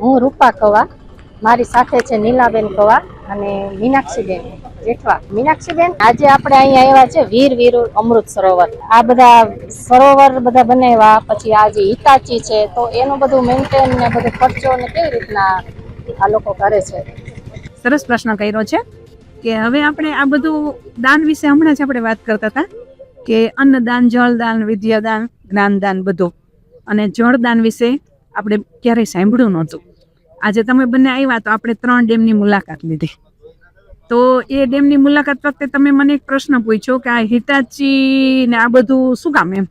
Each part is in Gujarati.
હું રૂપા કવા, મારી સાથે છે નીલાબેન કવા અને મીનાક્ષીબેન, જેઠવા. મીનાક્ષીબેન, આજે આપણે અહીંયા આવ્યા છે વીર વીર અમૃત સરોવર. આ બધા સરોવર બધા બનાવ્યા, પછી આ જે હિતાચી છે, તો એનું બધું મેન્ટેન ને બધું ખર્ચો ને કેવી રીતના આ લોકો કરે છે? સરસ પ્રશ્ન કર્યો છે કે હવે આપણે આ બધું દાન વિશે હમણાં જ આપણે વાત કરતા હતા કે અન્નદાન, જળદાન, વિદ્યાદાન, જ્ઞાનદાન બધું. અને જળદાન વિશે આપણે ક્યારેય સાંભળ્યું નહોતું. આજે તમે બંને આવ્યા તો આપણે ત્રણ ડેમની મુલાકાત લીધી. તો એ ડેમની મુલાકાત વખતે તમે મને એક પ્રશ્ન પૂછ્યો કે આ હિતાચી ને આ બધું શું કામ એમ?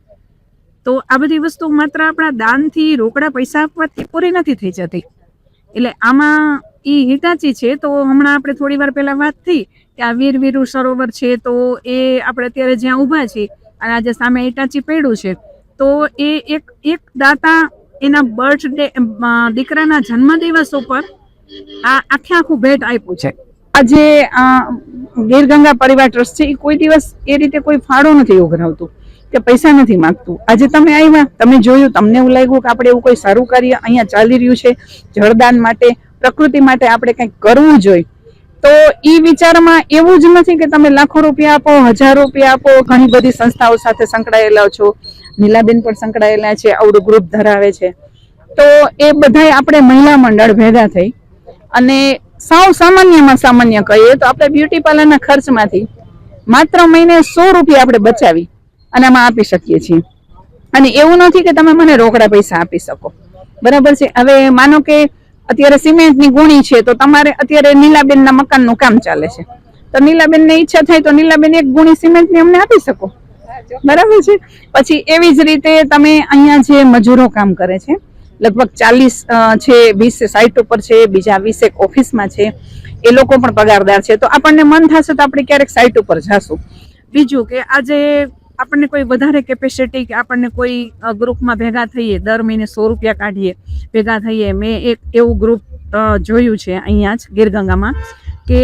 તો આ બધી વસ્તુ માત્ર આપણા દાનથી રોકડા પૈસા આપવાથી પૂરી નથી થઈ જતી. એટલે આમાં એ હિતાચી છે તો હમણાં આપણે થોડી વાર પહેલાં વાત થઈ કે આ વીર વીરુ સરોવર છે તો એ આપણે અત્યારે જ્યાં ઊભા છીએ અને આજે સામે હિટાચી પડ્યું છે. તો એ એક એક દાતા એના બર્થડે દીકરાના જન્મદિવસ ઉપર આ આખે આખું ભેટ આપ્યું છે. આજે ગીરગંગા પરિવાર ટ્રસ્ટ છે એ કોઈ દિવસ એ રીતે કોઈ ફાળો નથી ઉઘરાવતું કે પૈસા નથી માંગતું. આજે તમે આવ્યા તમે જોયું, તમને એવું લાગ્યું કે આપણે એવું કોઈ સારું કાર્ય અહીંયા ચાલી રહ્યું છે, જળદાન માટે, પ્રકૃતિ માટે આપણે કંઈક કરવું જોઈએ. તો એ વિચારમાં એવું જ નથી કે તમે લાખો રૂપિયા આપો, હજાર રૂપિયા આપો, ઘણી બધી સંસ્થાઓ સાથે સંકળાયેલા છો. નીલાબેન પણ સંકળાયેલા છે આવડું ગ્રુપ ધરાવે છે. તો એ બધાય આપણે મહિલા મંડળ ભેગા થઈ અને સાવ સામાન્યમાં સામાન્ય કહીએ તો આપણે બ્યુટી પાર્લરના ખર્ચમાંથી માત્ર મહિને સો રૂપિયા આપણે બચાવી અને આમાં આપી શકીએ છીએ. અને એવું નથી કે તમે મને રોકડા પૈસા આપી શકો. બરાબર છે? હવે માનો કે અત્યારે સિમેન્ટની ગુણી છે, તો તમારે અત્યારે નીલાબેનના મકાનનું કામ ચાલે છે. તો નીલાબેનને ઈચ્છા થાય તો નીલાબેન એક ગુણી સિમેન્ટની અમને આપી શકો. બરાબર છે? પછી એવી જ રીતે તમે અહીંયા જે મજૂરો કામ કરે છે, લગભગ ચાલીસ છે, વીસ સાઇટ ઉપર છે, બીજા વીસ એક ઓફિસમાં છે, એ લોકો પણ પગારદાર છે. તો આપણને મન થશે તો આપણે ક્યારેક સાઇટ ઉપર જાશું. બીજું કે આજે આપણને કોઈ વધારે કેપેસિટી કે આપણને કોઈ ગ્રુપમાં ભેગા થઈએ, દર મહિને સો રૂપિયા કાઢીએ, ભેગા થઈએ. મેં એક એવું ગ્રુપ જોયું છે અહીંયા જ ગીરગંગામાં. કે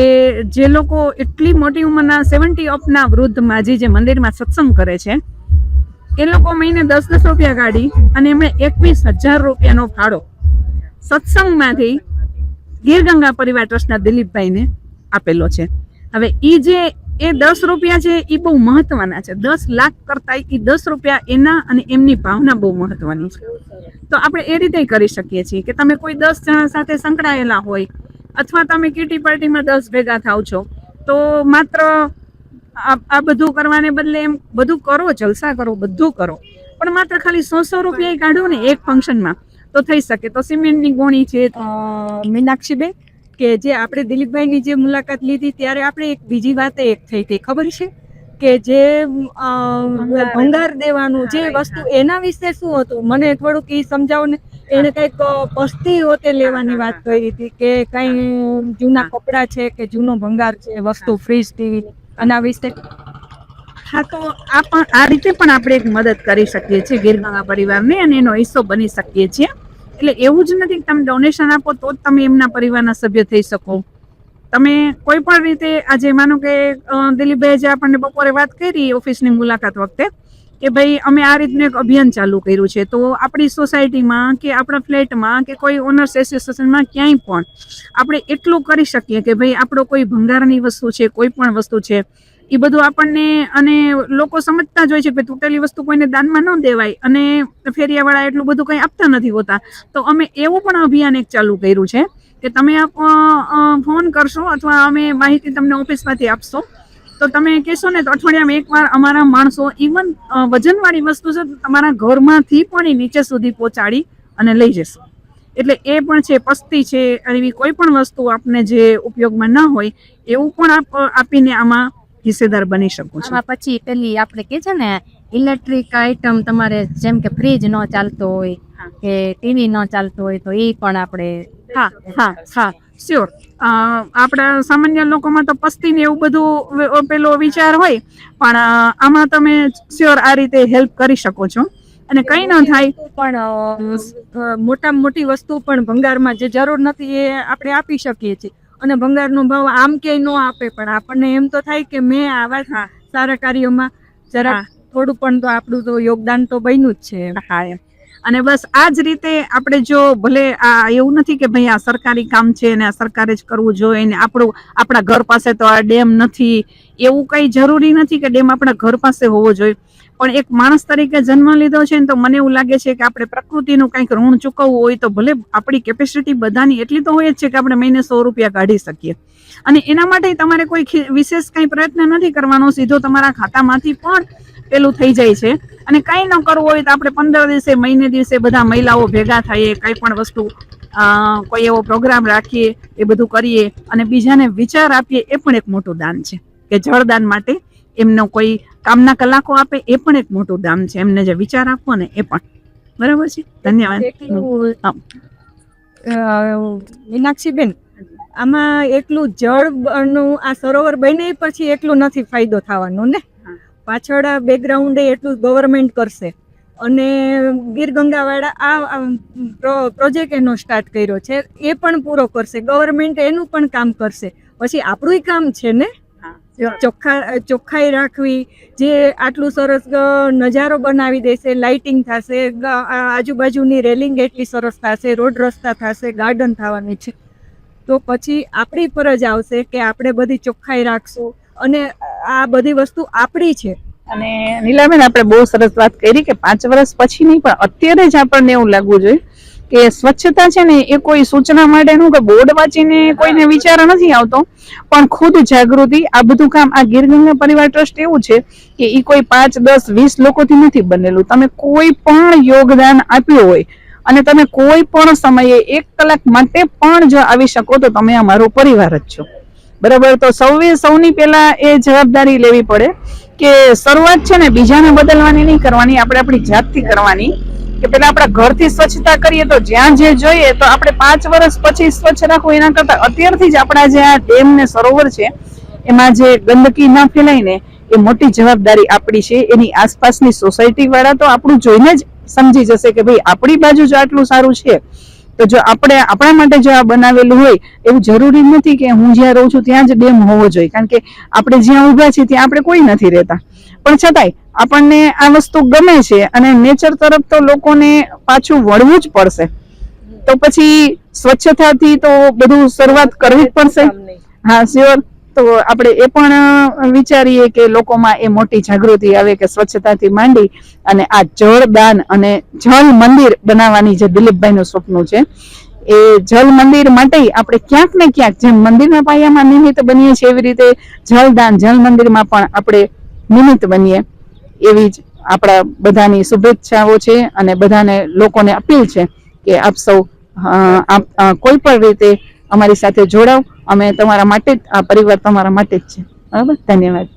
જે લોકો એટલી મોટી ઉંમરના સેવન્ટી અપના વૃદ્ધ માજી જે મંદિરમાં સત્સંગ કરે છે, એ લોકો મહિને દસ દસ રૂપિયા કાઢી અને એમણે એકવીસ હજાર રૂપિયાનો ફાળો. સત્સંગમાંથી ગીરગંગા પરિવાર ટ્રસ્ટના દિલીપભાઈને આપેલો છે. હવે એ જે એ દસ રૂપિયા છે એ બહુ મહત્વના છે. દસ લાખ કરતા એ દસ રૂપિયા એના અને એમની ભાવના બહુ મહત્વની છે. તો આપણે એ રીતે કરી શકીએ છીએ કે તમે કોઈ દસ જણા સાથે સંકળાયેલા હોય અથવા તમે કીટી પાર્ટીમાં દસ ભેગા થાવ છો તો માત્ર આ બધું કરવાને બદલે એમ બધું કરો જલસા કરો બધું કરો. પણ માત્ર ખાલી સો સો રૂપિયા કાઢો ને એક ફંક્શનમાં તો થઈ શકે. તો સિમેન્ટની ગોણી છે મીનાક્ષીબેન કે જે આપણે દિલીપભાઈની જે મુલાકાત લીધી ત્યારે આપણે એક બીજી વાત એક થઈ હતી. ખબર છે? કે જે ભંગાર દેવાનું જે વસ્તુ એના વિશે શું હતું? મને થોડુંક એ સમજાવો ને. એને કંઈક પસ્તીઓ પસ્તી હોતે લેવાની વાત કરી હતી કે કંઈ જૂના કપડાં છે કે જૂનો ભંગાર છે વસ્તુ ફ્રીજ ટીવી આના વિશે. હા તો આ પણ આ રીતે પણ આપણે એક મદદ કરી શકીએ છીએ ગીરગંગા પરિવારને અને એનો હિસ્સો બની શકીએ છીએ. એટલે એવું જ નથી કે તમે ડોનેશન આપો તો જ તમે એમના પરિવારના સભ્ય થઈ શકો. તમે કોઈ પણ રીતે આજે માનો કે દિલીપભાઈ જે આપણને બપોરે વાત કરી ઓફિસની મુલાકાત વખતે કે ભાઈ અમે આ રીતનું એક અભિયાન ચાલુ કર્યું છે. તો આપણી સોસાયટીમાં કે આપણા ફ્લેટમાં કે કોઈ ઓનર્સ એસોસિએશનમાં ક્યાંય પણ આપણે એટલું કરી શકીએ કે ભાઈ આપણો કોઈ ભંગારની વસ્તુ છે, કોઈ પણ વસ્તુ છે એ બધું આપણને અને લોકો સમજતા જ હોય છે કે તૂટેલી વસ્તુ કોઈને દાનમાં ન દેવાય અને ફેરિયાવાળા એટલું બધું કંઈ આપતા નથી હોતા. તો અમે એવું પણ અભિયાન એક ચાલુ કર્યું છે કે તમે આપ ફોન કરશો અથવા અમે માહિતી તમને ઓફિસમાંથી આપશો. તો તમે કહેશો ને તો અઠવાડિયામાં એકવાર અમારા માણસો ઇવન વજનવાળી વસ્તુ છે તો તમારા ઘરમાંથી પણ એ નીચે સુધી પહોંચાડી અને લઈ જશે. એટલે એ પણ છે પસ્તી છે અને એવી કોઈ પણ વસ્તુ આપને જે ઉપયોગમાં ન હોય એવું પણ આપ આપીને આમાં હિસ્સેદાર બની શકો છો. પછી પેલી આપણે કે છે ને ઇલેક્ટ્રિક આઇટમ તમારે જેમ કે ફ્રીજ ન ચાલતો હોય કે ટીવી ન ચાલતો હોય તો એ પણ આપણે હા હા હા શ્યોર આપણા સામાન્ય લોકોમાં તો પસ્તીને એવું બધું પેલો વિચાર હોય પણ આમાં તમે શ્યોર આ રીતે હેલ્પ કરી શકો છો. અને કંઈ ન થાય પણ મોટામાં મોટી વસ્તુ પણ ભંગારમાં જે જરૂર નથી એ આપણે આપી શકીએ છીએ. અને ભંગારનો ભાવ આમ કે ન આપે પણ આપણને એમ તો થાય કે મેં આવા સારા કાર્યોમાં જરા થોડું પણ તો આપણું તો યોગદાન તો બન્યું જ છે હા એમ. અને બસ આ જ રીતે આપણે જો ભલે આ એવું નથી કે ભાઈ આ સરકારી કામ છે અને આ સરકારે જ કરવું જોઈએ ને આપણું, આપણા ઘર પાસે તો આ ડેમ નથી, એવું કંઈ જરૂરી નથી કે ડેમ આપણા ઘર પાસે હોવો જોઈએ. પણ એક માણસ તરીકે જન્મ લીધો છે ને તો મને એવું લાગે છે કે આપણે પ્રકૃતિનું કંઈક ઋણ ચૂકવવું હોય તો ભલે આપણી કેપેસિટી બધાની એટલી તો હોય જ છે કે આપણે મહિને સો રૂપિયા કાઢી શકીએ. અને એના માટે તમારે કોઈ વિશેષ કંઈ પ્રયત્ન નથી કરવાનો. સીધો તમારા ખાતામાંથી પણ પેલું થઈ જાય છે. અને કંઈ ન કરવું હોય તો આપણે પંદર દિવસે મહિને દિવસે બધા મહિલાઓ ભેગા થઈએ કંઈ પણ વસ્તુ કોઈ એવો પ્રોગ્રામ રાખીએ એ બધું કરીએ અને બીજાને વિચાર આપીએ એ પણ એક મોટું દાન છે. કે જળદાન માટે એમનો કોઈ કામના કલાકો આપે એ પણ એક મોટું દાન છે. એમને જે વિચાર આપવો ને એ પણ. બરાબર છે? ધન્યવાદ. મીનાક્ષીબેન આમાં એકલું જળનું આ સરોવર બને પછી એકલું નથી ફાયદો થવાનો ને? પાછળ બેકગ્રાઉન્ડ એટલું ગવર્મેન્ટ કરશે. અને ગીર ગંગાવાળા આ આ પ્રો- પ્રોજેક્ટ એનો સ્ટાર્ટ કર્યો છે એ પણ પૂરો કરશે. ગવર્મેન્ટ એનું પણ કામ કરશે. પછી આપણું કામ છે ને? ચોખ્ખા ચોખ્ખાઈ રાખવી જે આટલું સરસ નજારો બનાવી દેશે લાઇટિંગ થશે આજુબાજુની રેલિંગ એટલી સરસ થશે રોડ રસ્તા થશે ગાર્ડન થવાની છે. તો પછી આપણી ફરજ આવશે કે આપણે બધી ચોખ્ખાઈ રાખશું. અને આ બધી વસ્તુ આપણી છે. અને નીલાબેન આપણે બહુ સરસ વાત કરી કે પાંચ વર્ષ પછી નહીં પણ અત્યારે જ આપણને એવું લાગવું જોઈએ કે સ્વચ્છતા છે ને એ કોઈ સૂચના માટેનું કે બોર્ડ વાંચીને કોઈને વિચાર નથી આવતો. પણ ખુદ જાગૃતિ આ બધું કામ આ ગીર ગંગા પરિવાર ટ્રસ્ટ એવું છે કે એ કોઈ પાંચ દસ વીસ લોકોથી નથી બનેલું. તમે કોઈ પણ યોગદાન આપ્યું હોય અને તમે કોઈ પણ સમયે એક કલાક માટે પણ જો આવી શકો તો તમે અમારો પરિવાર જ છો. બરાબર? તો સૌએ સૌની પહેલા એ જવાબદારી લેવી પડે કે શરૂઆત છે ને બીજાને બદલવાની નહીં કરવાની, આપણે આપણી જાતથી કરવાની. કે પેલા આપણા ઘરથી સ્વચ્છતા કરીએ તો જ્યાં જે જોઈએ તો આપણે પાંચ વર્ષ પછી સ્વચ્છ રાખવું, એના કરતા અત્યારથી જ આપણા જે આ ડેમ ને સરોવર છે, એમાં જે ગંદકી ના ફેલાય ને, એ મોટી જવાબદારી આપણી છે. એની આસપાસની સોસાયટી વાળા તો આપણું જોઈને જ સમજી જશે કે ભાઈ, આપણી બાજુ જો આટલું સારું છે. તો જો આપણે આપણા માટે જો આ બનાવેલું હોય એવું જરૂરી નથી કે હું જ્યાં રહું છું ત્યાં જ ડેમ હોવો જોઈએ. કારણ કે આપણે જ્યાં ઊભા છીએ ત્યાં આપણે કોઈ નથી રહેતા. પણ છતાંય આપણને આ વસ્તુ ગમે છે અને નેચર તરફ તો લોકોને પાછું વળવું જ પડશે. તો પછી સ્વચ્છતાથી તો બધું શરૂઆત કરવી જ પડશે. હા શ્યોર તો આપણે એ પણ વિચારીએ કે લોકોમાં એ મોટી જાગૃતિ આવે કે સ્વચ્છતાથી માંડી અને આ જળદાન અને જળ મંદિર બનાવવાની જે દિલીપભાઈનું સપનું છે, એ જલ મંદિર માટે આપણે ક્યાંક ને ક્યાંક જેમ મંદિરના પાયામાં નિમિત્ત બનીએ છીએ એવી રીતે જલદાન જલ મંદિરમાં પણ આપણે નિમિત્ત બનીએ. એવી જ આપણા બધાની શુભેચ્છાઓ છે અને બધાને લોકોને અપીલ છે કે આપ સૌ આપ કોઈ પણ રીતે અમારી સાથે જોડાવ. અમે તમારા માટે જ આ પરિવાર તમારા માટે જ છે. બરાબર? ધન્યવાદ.